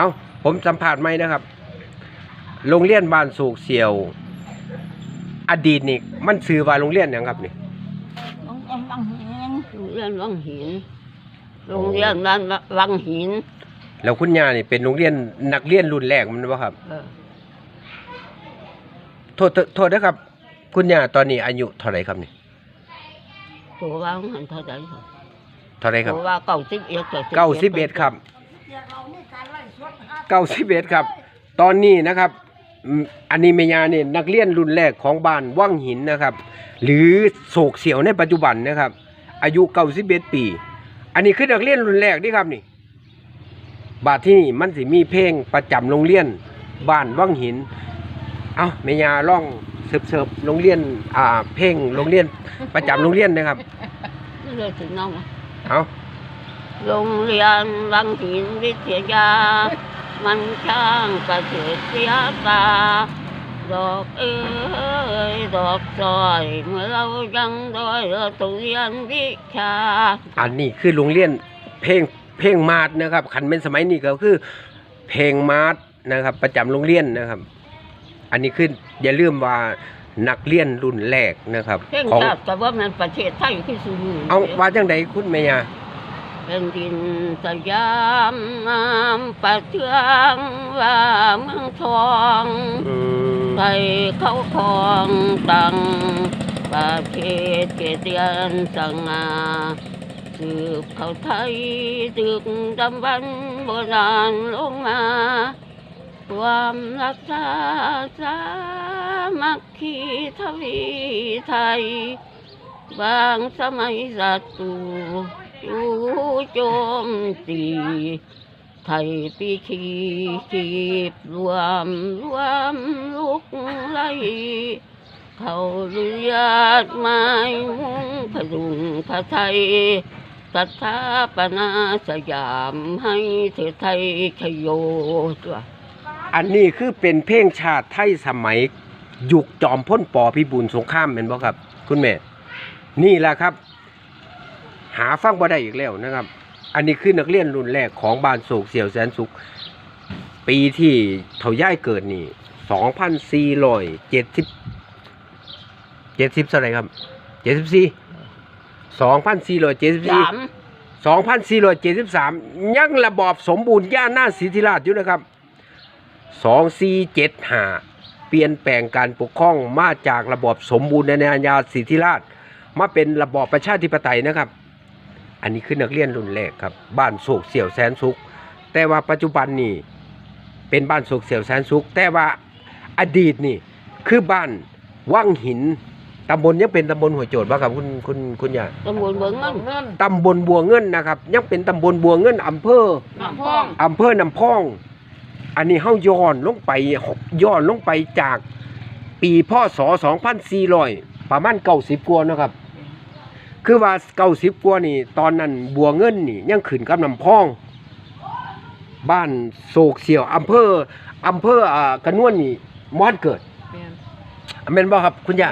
เอาผมสัมผัสไหมนะครับ โรงเรียนบ้านโศกเสียว อดีตนี่มันชื่อว่าโรงเรียนหยังครับนี่ต้องเอ็มบางหินโรงเรียนวังหินโรงเรียนบ้านวังหิน แล้วคุณย่านี่เป็นโรงเรียนนักเรียนรุ่นแรกมันบ่ครับ เออโทษโทษนะครับ คุณย่าตอนนี้อายุเท่าไหร่ครับนี่ตัวว่าหันเท่าไหร่ครับเท่าไหร่ครับตัวว่าเก้าสิบเอ็ดเก้าสิบเอ็ดครับ เก้าสิบเอ็ดครับ ตอนนี้นะครับอืมอันนี้เมยาเนี่ยนักเรียนรุ่นแรกของบ้านว่างหินนะครับ หรือโศกเสียวในปัจจุบันนะครับ อายุเก้าสิบเอ็ดปี อันนี้คือนักเรียนรุ่นแรกนี่ครับนี่บาทที่นี่มันสิมีเพลงประจำโรงเรียนบ้านว่างหิน เอาเมยาล่องเสิร์ฟเสิร์ฟโรงเรียนอ่าเพลงโรงเรียนประจำโรงเรียนนะครับนี่เลยถึงน้องเอา โรงเรียนวังหินวิทยา มันช่างประเสริฐเสียตา ดอกเอ้ยดอกซอยเมื่อเรายังด้อยเราต้องเรียนวิชา อันนี้คือโรงเรียนเพลงเพลงมาดนะครับขันเป็นสมัยนี้ก็คือ เพลงมาดนะครับ ประจำโรงเรียนนะครับ อันนี้คืออย่าลืมว่านักเรียนรุ่นแรกนะครับ เพ่งของชาติแต่ว่ามันประเทศไทยที่สุดเอาว่าจังใดคุณแม่ยา เป็นดินสยามงามประเทืองว่าเมืองทองอืมไทยเขาครองตังประเทศเกตียนสังงาสืบเขาไทยตึกดำบันโบราณลงมา ความรักษาสามัคคีทวีไทย บางสมัยศัตรู อยู่โจมตีไทยปีขีขีบรวมรวมลุกไล่เขาเลือดไม้มุงพดุงพระไทยสัทธาปนาสยามให้เธอไทยขยโยตัวอันนี้คือเป็นเพลงชาติไทยสมัย ยุคจอมพ้นปอพิบูลสงครามเป็นบ่ครับ คุณแม่ นี่แหละครับาฟังบ่ได้อีกแล้วนะครับ อันนี้คือนักเรียนรุ่นแรกของบ้านโศกเสี่ยวแสนสุข ปีที่เท่าย่ายเกิดนี่สองพันสี่ร้อยเจ็ดสิบเจ็ดสิบเท่าไหร่ครับเจ็ดสิบสี่สองพันสี่ร้อยเจ็ดสิบสี่สามสองพันสี่ร้อยเจ็ดสิบสามยังระบอบสมบูรณ์ย่านหน้าศรีธิราชอยู่นะครับสองสี่เจ็ดห้าเปลี่ยนแปลงการปกครองมาจากระบอบสมบูรณ์ในอาญาศรีธิราชมาเป็นระบอบประชาธิปไตยนะครับ อันนี้คือนักเรียนรุ่นแรกครับ บ้านโศกเสี่ยวแสนสุข แต่ว่าปัจจุบันนี่เป็นบ้านโศกเสี่ยวแสนสุข แต่ว่าอดีตนี่คือบ้านว่างหินตำบลยังเป็นตำบลหัวโจดป่ะครับคุณคุณคุณยายตำบลเบิงเงินเงินตำบลบัวเงินนะครับ ยังเป็นตำบลบัวเงินอำเภอน้ำพองอำเภอน้ำพอง อันนี้เฮาย้อนลงไปย้อนลงไปจากปีพศ 2400 ประมาณ90กว่าเนาะครับ คือว่า90กว่านี่ ตอนนั้นบัวเงินนี่ ยังขึ้นกับน้ำพอง บ้านโศกเสี่ยวอำเภออำเภออ่ากระนวนนี่มอนเกิดแม่นบ่ครับ คุณย่า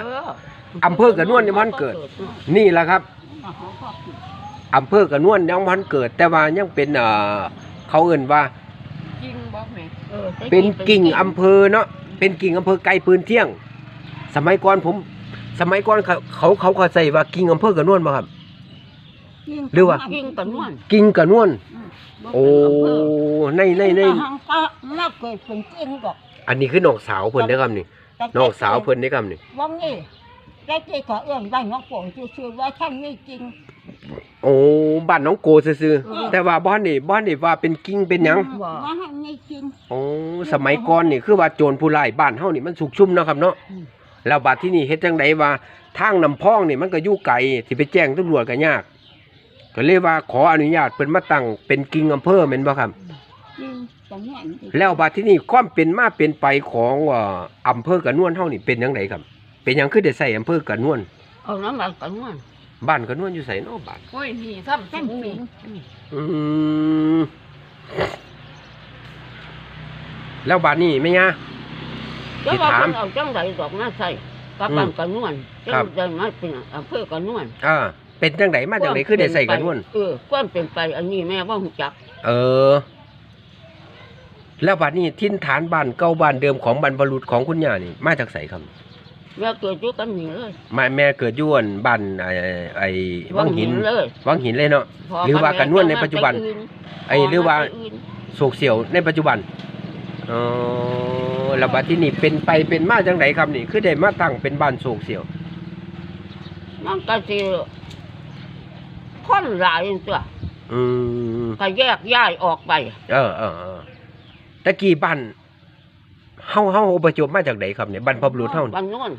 อำเภอกระนวนนี่มันเกิด นี่แหละครับอำเภอกระนวนยังมันเกิด แต่ว่ายังเป็นเอ่อเขาเอ่นว่า จริงบอกแม่ออเป็นกิ่งอำเภอเนาะเป็นกิ่งอำเภอไกลปืนเที่ยง สมัยก่อนผม สมัยก่อนเขาเขาเขาเขาใส่ว่ากิ่งอำเภอกระนวนมาครับ หรือว่า กิ่งกระนวนกิ่งกระนวนโอ้ในในในทางก็น่าเกิดเป็นจริงดอกอันนี้คือน้องสาวเพิ่นได้อครับนี่น้องสาวเพิ่นได้อครับนี่ว่างนี่ได้ที่ขอเอื้อมได้น้องโป่งชื่อๆว่าท่านไม่จริงโอ้บ้านน้องโกซื่อๆแต่ว่าบ้านนี่บ้านนี่ว่าเป็นกิ่งเป็นหยังว่าท่านไม่จริงโอ้สมัยก่อนนี่คือว่าโจรผู้ร้ายบ้านเฮานี่มันสุกชุ่มเนาะครับเนาะ แล้วบัดที่นี่เฮ็ดจังไดว่าทางนำพองนี่มันก็อยู่ไกลสิไปแจ้งตำรวจก็ยากก็เลยว่าขออนุญาตเพิ่นมาตั้งเป็นกิ่งอำเภอแม่นบ่ครับจริงจังหวะนี้แล้วบัดที่นี่ความเป็นมาเป็นไปของเอ่ออำเภอกระนวนเฮานี่เป็นจังไดครับ เป็นหยังคือได้ใส่อำเภอกระนวนเอาน้ำมันกระนวนบ้านกระนวนอยู่ไสเนาะบ้านโอ้ยนี่ซ้ำท่านสูงจรินี่งอืมแล้วบัดนี้แม่ย่า แล้วว่าถาม เพิ่นเอาจังไดดอกมาใส่กับอืมบ้านกระนวนจัครับ งได้มาเป็นอำเภอกระนวนอ่าเป็นจังไดมาจังไดคือได้ใส่กระนวนเออความเป็นไปอันนี้แม่ว่าหูจักเออ แล้วบัดนี้ทินฐานบ้านเก่าบ้านเดิมของบรรพบุรุษของคุณย่านี่ มาจากไสครับแม่เกิดอยู่กันนี่เลยมาแม่เกิดอยวนบ้านไอ้ไอ้วังหินเลยวังหินเลยเนาะพ่หรือว่ากันนวลในปัจจุบันแต่อื่ไอ้หรือว่าพ่มแต่นโศกเสี่ยวในปัจจุบันเออ แล้วบัดที่นี่เป็นไปเป็นมาจังไดครับนี่ คือได้มาตั้งเป็นบ้านโศกเสี่ยว มันก็สิคนหลายตัวอืมก็แยกย้ายออกไป เออเออเออตะกี้บ้านเฮาเฮาอุปจบมาจากไหนครับเนี่ยบ้านพบรุษเฮานี่บ้านโน้น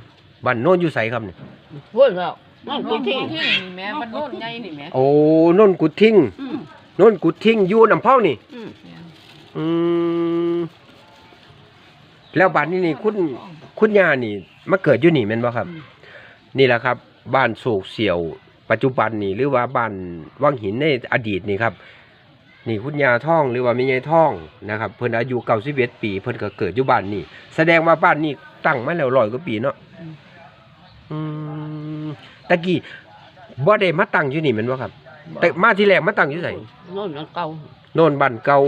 บ้านโน้นอยู่ไสครับเนี่ยพูดแล้วนั่นน้คือองที่ที่นี่แม่มันโน่นใหญ่นี่แม่โอ้โน้นกุดทิ้งอืมโน้นกุดทิ้งอยู่น้ำเผานี่ อืมอืม แล้วบ้านนี้นี่คุณคุณย่านี่มาเกิดอยู่นี่แม่นบ่ครับ นี่แหละครับ บ้านโศกเสี่ยว ปัจจุบันนี่หรือว่าบ้านวังหินในอดีตนี่ครับ นี่คุณยาท่องหรือว่าแม่ยายท่องนะครับเพิ่นอายุ91ปี เพิ่นก็เกิดอยู่บ้านนี่แสดงว่าบ้านนี่ตั้งมาแล้วร้อยกว่าปีเนาะอืมตะกี้บ่ได้มาตั้งอยู่นี่แม่นบ่ครับ แต่มาที่แรกมาตั้งอยู่ไสโน่นนั่นเก่าโน่นบ้านเก่า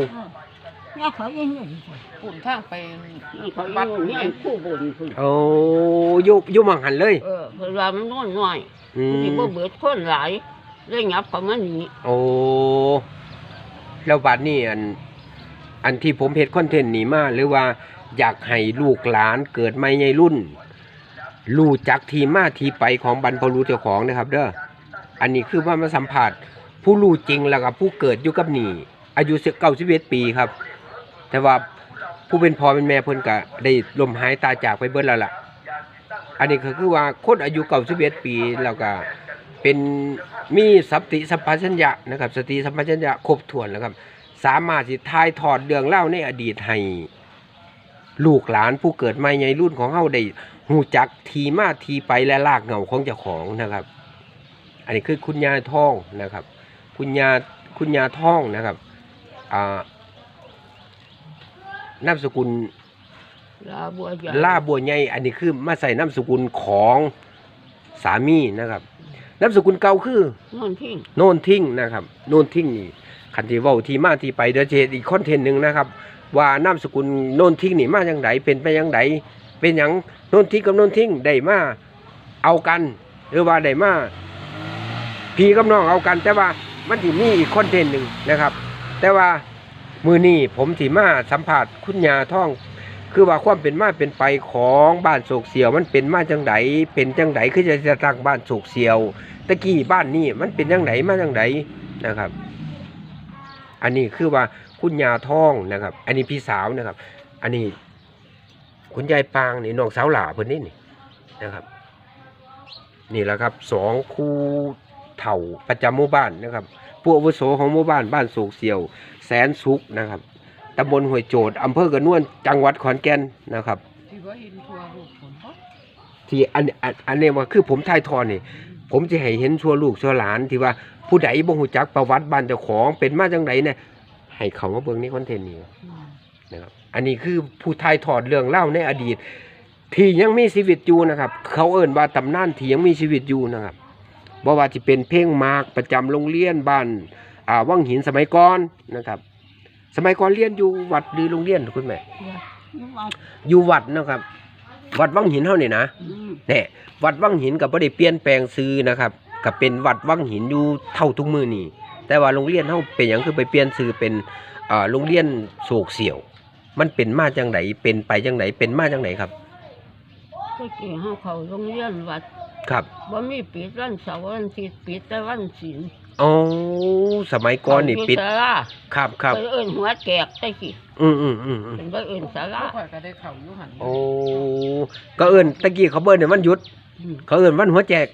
เนี่ยเขาเองอยู่ปุ่นทางไปนี่เขาอยู่นี่ผู้บุญพุ่นโอ้อยู่อยู่หมังหันเลยเออเพิ่นว่ามันโน่นน้อยอืที่บ่มเบิดคนหลายเลยหยับเข้ามานี่โอ้แล้วบัดนี้อัน อันที่ผมเฮ็ดคอนเทนต์นี้มาหรือว่าอยากให้ลูกหลานเกิดใหม่ในรุ่นรู้จักที่มาที่ไปของบรรพบุรุษเจ้าของนะครับ เด้ออันนี้คือว่ามาสัมผัสผู้รู้จริงแล้วก็ผู้เกิดอยู่กับนี่อายุเก้าสิบเอ็ดปีครับ แต่ว่าผู้เป็นพ่อเป็นแม่เพิ่นก็ได้ลมหายตาจากไปเบิดแล้วล่ะ อันนี้ก็คือว่าคนอายุเก้าสิบเอ็ดปีแล้วก็เป็นมีสติสัมปชัญญะนะครับ สติสัมปชัญญะครบถ้วนแล้วครับ สามารถสิทายทอดเรื่องเล่าในอดีตให้ลูกหลานผู้เกิดใหม่ในรุ่นของเฮาได้หูจักทีมาทีไปและลากเหงาของเจ้าของนะครับ อันนี้คือคุณยาท่องนะครับ คุณยาคุณยาท่องนะครับอ่า นามสกุลลาบัวใหญ่ล่าบัวใหญ่อันนี้คือมาใส่นามสกุลของสามีนะครับนามสกุลเก่าคือโน่นทิ้งโน่นทิ้งนะครับโน่นทิ้งนี่คันที่เว้าที่มาที่ไปเดี๋ยวจะเฮ็ดอีกคอนเทนต์หนึ่งนะครับ ว่านามสกุลโน่นทิ้งนี่มาจังไดเป็นไปจังไดเป็นหยังโน่นทิ้งกับโน่นทิ้งได้มาเอากัน หรือว่าได้มาพี่กับน้องเอากัน แต่ว่ามันสิมีอีกคอนเทนต์หนึ่งนะครับ แต่ว่า มือนี้ผมสิมาสัมผัสคุณยาท่อง คือว่าความเป็นมาเป็นไปของบ้านโศกเสียว มันเป็นมาจังไดเป็นจังไดคือจะจะตั้งบ้านโศกเสียว ตะกี้บ้านนี่มันเป็นจังไดมาจังไดนะครับ อันนี้คือว่าคุณยาท่องนะครับ อันนี้พี่สาวนะครับ อันนี้ คุณยายปางนี่น้องสาวหล่าเพิ่นนี่นี่นะครับ นี่แหละครับสองคู่เถ่าประจำหมู่บ้านนะครับ ผู้อาวุโสของหมู่บ้านบ้านโศกเสียว แสนสุขนะครับตำบลห้วยโจดอำเภอกระนวน จังหวัดขอนแก่นนะครับ ที่ว่าเห็นทัวร์ลูกฝนเพราะที่อันอันอันนี้ว่าคือผมถ่ายทอดนี่ผมจะให้เห็นชั่วลูกชั่วหลานที่ว่าผู้ใดบ่ฮู้จักประวัติบ้านเจ้าของเป็นมาจังไดเนี่ยให้เขามาเบิ่งในคอนเทนต์นี้นะครับอันนี้คือผู้ถ่ายทอดเรื่องเล่าในอดีต ที่ยังมีชีวิตอยู่นะครับ เขาเอ่นว่าตำนานที่ยังมีชีวิตอยู่นะครับ บ่ว่าจะเป็นเพลงมากประจำโรงเรียนบ้านอ่าวังหินสมัยก่อนนะครับ สมัยก่อนเรียนอยู่วัดหรือโรงเรียนคุณแม่นี่ว่าอยู่วัดนะครับ วัดวังหินเท่านี่นะอืมเนี่ยวัดวังหินกับบ่ได้เปลี่ยนแปลงซื้อนะครับกับเป็นวัดวังหินอยู่เท่าทุกมือนี่แต่ว่าโรงเรียนเฮาเป็นหยังคือไปเปลี่ยนซื้อเป็นอ่าโรงเรียนโศกเสี่ยว มันเป็นมาจังไดเป็นไปจังไดเป็นมาจังไดครับตะกี้เฮาเข้าโรงเรียนวัด ครับบ่มีปิดวันเสาร์วันอาทิตย์ปิดแต่วันศีลอ๋อสมัยก่อนนี่ปิดเข้าอยู่ศาลาครับครับไปเอิ้นหัวแจกตะกี้อืมอืมอืมอืมเป็นไปเอิ้นศาลาข่อยก็ได้เข่าอยู่หันโอ้ก็เอิ้นตะกี้เขาเบิ้นเนี่ยวันหยุด อืมเขาเอิ้นวันหัวแจก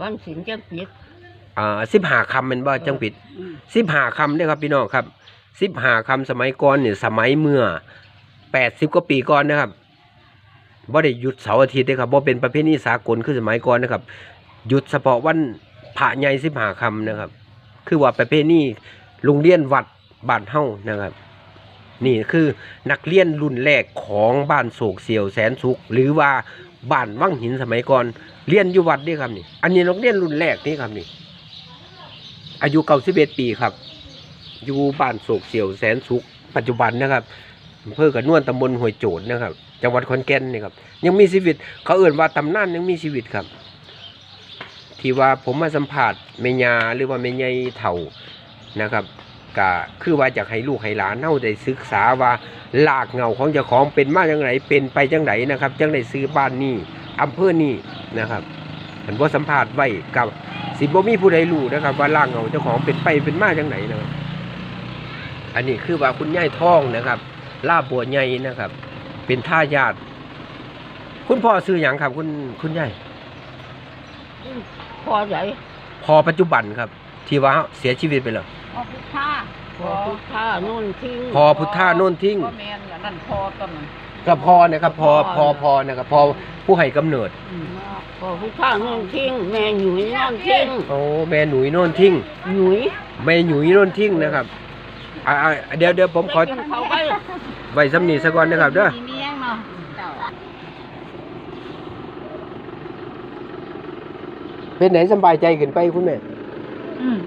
วันศีลจังปิดอ่า15คำแม่นบ่จังปิดอืมสิบหาคำเด้อครับพี่น้องครับสิบหาคำสมัยก่อนเนี่ยสมัยเมื่อแปดสิบกว่าปีก่อนนะครับ บ่ได้หยุดเสาร์อาทิตย์เด้ครับบ่เป็นประเพณีสากลคือสมัยก่อนนะครับหยุดเฉพาะวันพระใหญ่สิบหาคำนะครับ คือว่าประเพณีโรงเรียนวัดบ้านเฮ้านะครับ นี่คือนักเรียนรุ่นแรกของบ้านโศกเสียวแสนสุข หรือว่าบ้านวังหินสมัยก่อนเรียนอยู่วัดเด้ครับนี่ อันนี้นักเรียนรุ่นแรกนี่ครับนี่ อายุเก้าสิบเอ็ดปีครับ อยู่บ้านโศกเสียวแสนสุข ปัจจุบันนะครับอำเภอกระนวนตำบลห้วยโจดนะครับ จังหวัดขอนแก่นนี่ครับยังมีชีวิต เขาเอ่นว่าตำนานยังมีชีวิตครับ ที่ว่าผมมาสัมผัสเมญาหรือว่าเมญยเถ่านะครับก็คือว่าอยากให้ลูกให้หลานเฮาได้ศึกษาว่าลากเงาของเจ้าของเป็นมาจังไดเป็นไปจังไดนนะครับจังได้ซื้อบ้านนี้อำเภอนี้นะครับผมบ่าสัมภาษณ์ไว้กับสิบ่มีผู้ใดรู้นะครับ ว่าลากเงาเจ้าของเป็นไปเป็นมาจังไดนะครับอันนี้คือว่าคุณยายทองนะครับลาบบัวใหญ่นะครับ เป็นท่ายาทคุณพ่อซื้อหยังครับ คุณคุณยายพอไหนพอปัจจุบันครับ ที่ว่าเสียชีวิตไปแล้วเอาไปฆ่าพอพุทธานุ่นทิ้งพอพุทธาโน่นทิ้งพ่อแม่นอันนั่นพอตอนนั้นกับพอนะครับพอพอพอนะครับพอผู้ให้กำเนิดพอพุทธานุ่นทิ้งแม่หนุ่ยนุ่นทิ้งโอ้แม่หนุ่ยโน่นทิ้งหนุ่ยแม่หนุ่ยโน่นทิ้งนะครับอ่าอ่าเดี๋ยวเดี๋ยวผมขอกินเขาไปไว้สำนีซะก่อนนะครับเด้อมี เนาะเจ้าเป็นไหนสบายใจขึ้นไปคุณแม่อืม